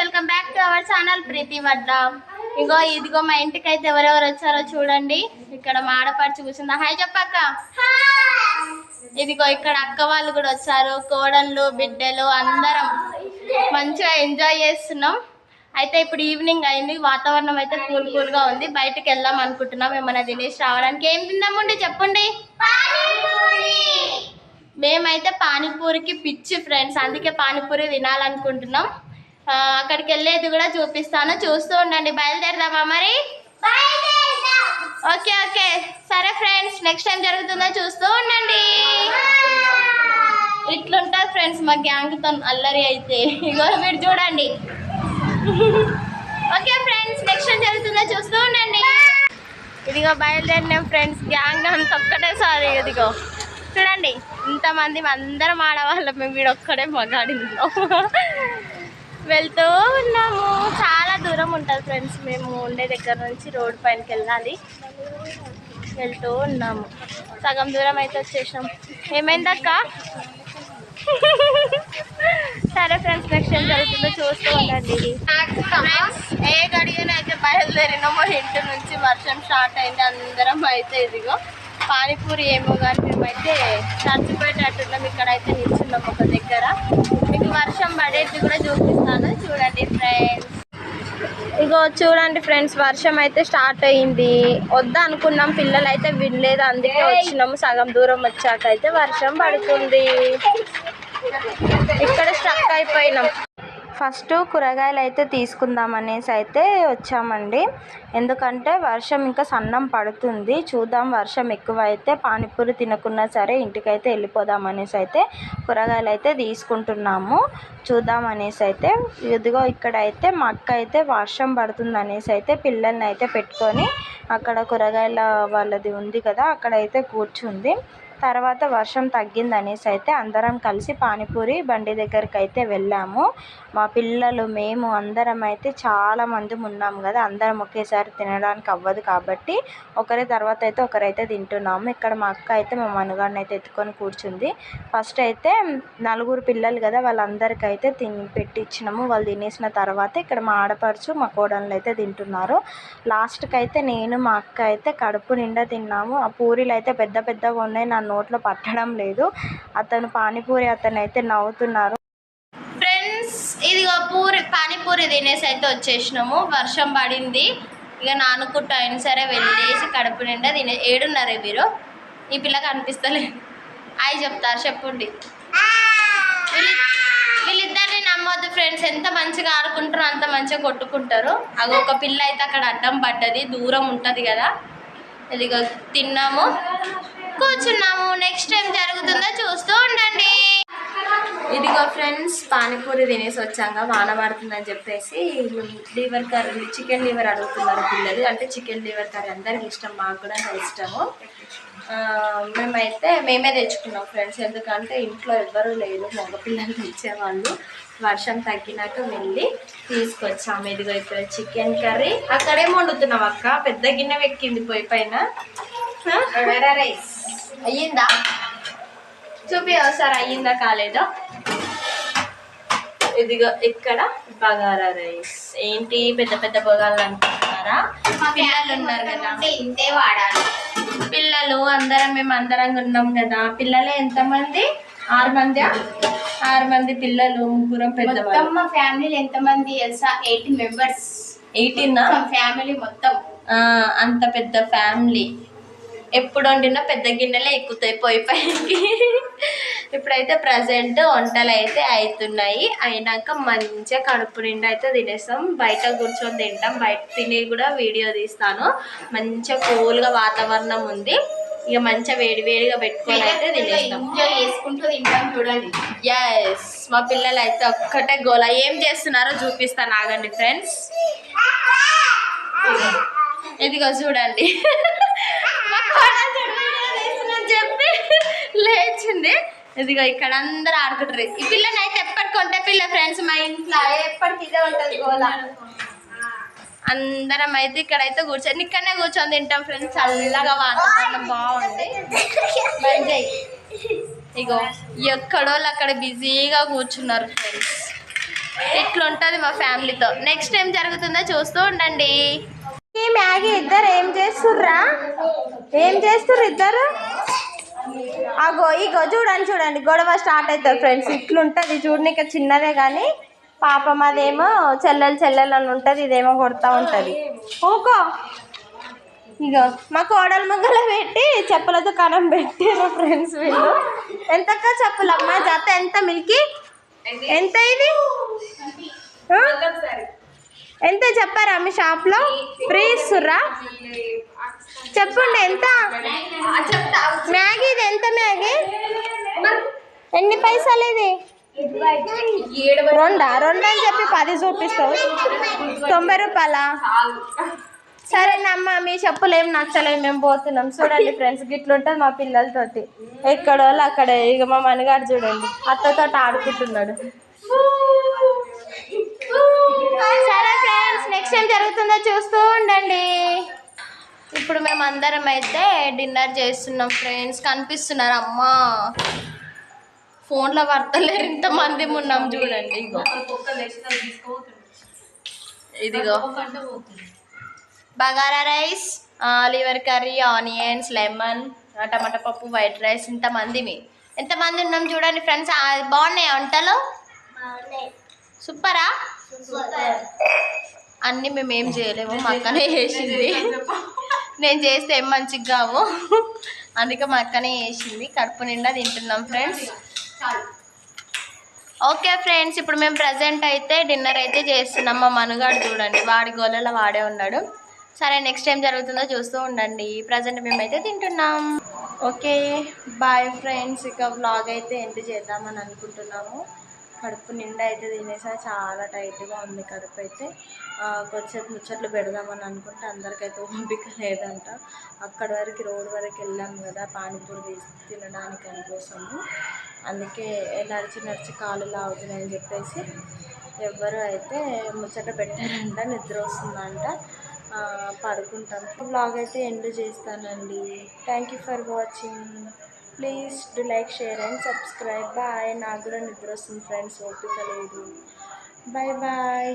Welcome back to our channel Preethi Vadda. ఇగో ఇదిగో మా ఇంటికి అయితే ఎవరెవరు వచ్చారో చూడండి. ఇక్కడ మా ఆడపడిచి కూర్చుందా? హాయ్ చెప్పక్క. ఇదిగో ఇక్కడ అక్క వాళ్ళు కూడా వచ్చారు. కోడళ్ళు బిడ్డలు అందరం మంచిగా ఎంజాయ్ చేస్తున్నాం. అయితే ఇప్పుడు ఈవినింగ్ అయింది. వాతావరణం అయితే కూల్ కూల్గా ఉంది. బయటకు వెళ్దాం అనుకుంటున్నాం. ఏమైనా తినేసి రావడానికి ఏం తిందామండి? చెప్పండి. మేమైతే పానీపూరికి పిచ్చి ఫ్రెండ్స్ అందుకే పానీపూరి తినాలనుకుంటున్నాం. అక్కడికి వెళ్ళేది కూడా చూపిస్తాను. చూస్తూ ఉండండి. బయలుదేరదామా మరి? Okay okay. సరే ఫ్రెండ్స్ నెక్స్ట్ టైం జరుగుతుందో చూస్తూ ఉండండి. ఇట్లుంటారు ఫ్రెండ్స్ మా గ్యాంగ్తో అల్లరి అయితే. ఇగో మీరు చూడండి. ఓకే ఫ్రెండ్స్ నెక్స్ట్ టైం జరుగుతుందో చూస్తూ ఉండండి. ఇదిగో బయలుదేరినాం ఫ్రెండ్స్ గ్యాంగ్ అంత ఒక్కటేసారి ఇదిగో. చూడండి ఇంతమంది అందరం ఆడవాళ్ళం మేము వీడు ఒక్కడే మగాడిందో వెళ్తూ ఉన్నాము. చాలా దూరం ఉంటుంది ఫ్రెండ్స్. మేము ఉండే దగ్గర నుంచి రోడ్ పైనకి వెళ్ళాలి. వెళ్తూ ఉన్నాము. సగం దూరం అయితే వచ్చేసాం ఏమైందక్క? సరే ఫ్రెండ్స్ నెక్స్ట్ ఏం జరుగుతుందో చూస్తూ ఉండండి. Friends, ఏ అయితే బయలుదేరినామో. ఇంటి నుంచి వర్షం స్టార్ట్ అయింది. అందరం అయితే ఇదిగో పానీపూరి ఏమో కానీ మేమైతే చచ్చిపోయేటట్టున్నాం. ఇక్కడైతే నిల్చున్నాం ఒక దగ్గర మీకు పడేది కూడా చూపిస్తాను. చూడండి ఫ్రెండ్స్ ఇగో చూడండి ఫ్రెండ్స్ వర్షం అయితే స్టార్ట్ అయింది. వద్దా అనుకున్నాం పిల్లలు అయితే వినలేదు. అందుకే వచ్చినాము సగం దూరం వచ్చాక అయితే వర్షం పడుతుంది. ఇక్కడ స్టక్ అయిపోయినాం. ఫస్ట్ కూరగాయలు అయితే తీసుకుందాం అనేసి అయితే వచ్చామండి. ఎందుకంటే వర్షం ఇంకా సన్నం పడుతుంది. చూద్దాం వర్షం ఎక్కువ అయితే పానీపూరి తినకున్నా సరే ఇంటికైతే వెళ్ళిపోదాం అనేసి అయితే కూరగాయలు అయితే తీసుకుంటున్నాము. చూద్దాం అనేసి అయితే ఇదిగో ఇక్కడ అయితే మా అక్క అయితే వర్షం పడుతుంది అనేసి అయితే పిల్లల్ని అయితే పెట్టుకొని అక్కడ కూరగాయల వాళ్ళది ఉంది కదా అక్కడ అయితే కూర్చుంది. తర్వాత వర్షం తగ్గింది అనేసి అయితే అందరం కలిసి పానీపూరి బండి దగ్గరికి అయితే వెళ్ళాము. మా పిల్లలు మేము అందరం అయితే చాలా మంది ఉన్నాం కదా అందరం ఒకేసారి తినడానికి అవ్వదు కాబట్టి ఒకరి తర్వాత అయితే ఒకరైతే తింటున్నాము. ఇక్కడ మా అక్క అయితే మా మనుగాడిని అయితే ఎత్తుకొని కూర్చుంది. ఫస్ట్ అయితే నలుగురు పిల్లలు కదా వాళ్ళందరికీ అయితే తిని పెట్టించినాము వాళ్ళు తినేసిన తర్వాత ఇక్కడ మా ఆడపడుచు మా కోడళ్ళు అయితే తింటున్నారు. లాస్ట్కి అయితే నేను మా అక్క అయితే కడుపు నిండా తిన్నాము. ఆ పూరీలు అయితే పెద్ద పెద్దగా ఉన్నాయి. నన్ను నోట్లో పట్టడం లేదు. అతను పానీపూరి అతను అయితే నవ్వుతున్నారు. ఫ్రెండ్స్ ఇదిగో పూరి పానీపూరి తినేసి అయితే వచ్చేసినాము. వర్షం పడింది. ఇక నానుకుంటూ అయినా సరే వెళ్ళేసి కడుపు నిండా తినే ఏడున్నారే మీరు ఈ పిల్ల కనిపిస్తలేదు అయి చెప్తారు చెప్పండి. వీళ్ళిద్దరిని నమ్మొద్దు ఫ్రెండ్స్. ఎంత మంచిగా ఆడుకుంటారో అంత మంచిగా కొట్టుకుంటారు. అది ఒక పిల్ల అయితే అక్కడ అడ్డం పడ్డది. దూరం ఉంటుంది కదా. ఇదిగో తిన్నాము. కూర్చున్నాము. నెక్స్ట్ టైం జరుగుతుందో చూస్తూ ఉండండి. ఇదిగో ఫ్రెండ్స్ పానీపూరి తినేసి వచ్చాక వాన పడుతుందని చెప్పేసి లివర్ కర్రీ చికెన్ లివర్ అడుగుతున్నారు పిల్లలు. అంటే చికెన్ లివర్ కర్రీ అందరికి ఇష్టం మాకు కూడా ఇష్టము. మేమైతే మేమే తెచ్చుకున్నాం ఫ్రెండ్స్. ఎందుకంటే ఇంట్లో ఎవ్వరూ లేరు మగపిల్లలు తెచ్చేవాళ్ళు. వర్షం తగ్గినాక వెళ్ళి తీసుకొచ్చాము. ఇదిగో ఇక్కడ చికెన్ కర్రీ. అక్కడేం వండుతున్నాం అక్క. పెద్ద గిన్నె ఎక్కింది పోయి పైన. రైస్ అయ్యిందా? చూపి ఒకసారి అయ్యిందా కాలేదో? ఇదిగో ఇక్కడ బగారా రైస్. ఏంటి? పెద్ద పెద్ద బగాలు అనుకుంటున్నారా? పిల్లలు ఉన్నారు కదా. ఇంతే వాడాలి. పిల్లలు అందరం మేము అందరం ఉన్నాం కదా. పిల్లలే ఎంతమంది? ఆరు మంది ఆరు మంది పిల్లలు ముగ్గురం పెద్దవాళ్ళు. మా ఫ్యామిలీలో ఎంత మంది తెలుసా? Eighty members. ఎయిటీన్? ఫ్యామిలీ మొత్తం. అంత పెద్ద ఫ్యామిలీ ఎప్పుడు వండినా పెద్ద గిన్నెలే ఎక్కుతాయి పొయ్యి పైకి. ఇప్పుడైతే ప్రజెంట్ వంటలు అయితే అవుతున్నాయి అయినాక మంచిగా కడుపు నిండా అయితే తినేస్తాం. బయట కూర్చొని తింటాం. బయట తిని కూడా వీడియో తీస్తాను. మంచిగా కూల్గా వాతావరణం ఉంది. ఇక మంచిగా వేడి వేడిగా పెట్టుకొని అయితే తినేస్తాం. చేసుకుంటూ తింటాం చూడండి. ఎస్ మా పిల్లలు అయితే ఒక్కటే గోల. ఏం చేస్తున్నారో చూపిస్తాను ఆగండి ఫ్రెండ్స్ ఇదిగో చూడండి మా కోడలు చూడు వీడియో తీస్తుందని చెప్పి లేచింది. ఇదిగో ఇక్కడ అందరూ ఆడుకుంటారు. ఈ పిల్లని అయితే ఎప్పటికి కొంటే పిల్ల ఫ్రెండ్స్ మా ఇంట్లో ఎప్పటికి ఇదే ఉంటుంది గోల. అందరం అయితే ఇక్కడైతే కూర్చొని ఇక్కడనే కూర్చొని తింటాం ఫ్రెండ్స్ చల్లగా వాతావరణం బాగుంది. మంచి ఇగో ఎక్కడోళ్ళు అక్కడ బిజీగా కూర్చున్నారు ఫ్రెండ్స్ ఇట్లుంటుంది మా ఫ్యామిలీతో నెక్స్ట్ ఏం జరుగుతుందో చూస్తూ ఉండండి. ఈ మ్యాగీ ఇద్దరు ఏం చేస్తుర్రా? ఏం చేస్తుర్రు ఇద్దరు? అగో ఇగో చూడండి చూడండి. గొడవ స్టార్ట్ అవుతుంది ఫ్రెండ్స్. ఇట్లుంటుంది చూడనిక చిన్నదే కానీ పాపం అదేమో చెల్లెలు చెల్లెలు అని ఉంటుంది ఇదేమో కొడతా ఉంటుంది. ఓకో ఇగో మా కోడలు ముగ్గల పెట్టి చెప్పుల దుకాణం పెట్టారు ఫ్రెండ్స్ వీళ్ళు. ఎంతక్క చెప్పులమ్మా? జత ఎంత మిల్కి? ఎంత ఇది? ఎంత చెప్పారా మీ షాప్లో ఫ్రీ ఇస్తుర్రా చెప్పండి ఎంత? మ్యాగీ ఇది ఎంత మ్యాగీ? ఎన్ని పైసలు ఇది? రెండా? రెండు అని చెప్పి పది చూపిస్తావు. తొంభై రూపాయలా? సరేనమ్మా మీ చెప్పులు ఏం నచ్చలేదు మేము పోతున్నాం. చూడండి ఫ్రెండ్స్ గిట్లుంటుంది మా పిల్లలతోటి. ఎక్కడో వాళ్ళు అక్కడే ఇక మా మనగాడు చూడండి అత్తతో ఆడుకుంటున్నాడు. సరే నెక్స్ట్ ఏం జరుగుతుందో చూస్తూ ఉండండి. ఇప్పుడు మేము అందరం అయితే డిన్నర్ చేస్తున్నాం ఫ్రెండ్స్. కనిపిస్తున్నారు అమ్మా. ఫోన్లో పడతలేరు ఇంతమంది ఉన్నాం చూడండి. ఇగో. ఇదిగో. Bagara rice liver curry onions lemon టమాటా పప్పు వైట్ రైస్ ఇంతమందిమి ఎంతమంది ఉన్నాం చూడండి ఫ్రెండ్స్. బాగున్నాయి వంటలు? సూపరా. అన్నీ మేము ఏం చేయలేము మా అక్కనే చేసింది. నేను చేస్తే ఏం మంచిగా కావు. అందుకే మా అక్కనే చేసింది కడుపు నిండా తింటున్నాం ఫ్రెండ్స్. ఓకే ఫ్రెండ్స్ ఇప్పుడు మేము ప్రజెంట్ అయితే డిన్నర్ అయితే చేస్తున్నాం. మా మనుగాడు చూడండి వాడి గోలలో వాడే ఉన్నాడు. సరే నెక్స్ట్ ఏం జరుగుతుందో చూస్తూ ఉండండి. ప్రజెంట్ మేమైతే తింటున్నాం. ఓకే బాయ్ ఫ్రెండ్స్ ఇక వ్లాగ్ అయితే ఎండ్ చేద్దామని అనుకుంటున్నాము. కడుపు నిండా అయితే తినేసా. చాలా టైట్గా ఉంది కడుపు అయితే. కొంచెం ముచ్చట్లు పెడదామని అనుకుంటే అందరికైతే ఓపిక లేదంట. అక్కడ వరకు రోడ్ వరకు వెళ్ళాము కదా పానీపూరి తీసి తినడానికి అందుకోసము. అందుకే నడిచి నడిచి కాళ్ళు లాగుతున్నాయని చెప్పేసి ఎవ్వరు అయితే ముచ్చట పెట్టారంట. నిద్ర వస్తుందంట. పడుకుంటాం. బ్లాగ్ అయితే ఎండ్ చేస్తానండి. Thank you for watching please do like share and subscribe bye నాకు కూడా నిద్ర వస్తుంది ఫ్రెండ్స్ ఓపిక లేదు. Bye bye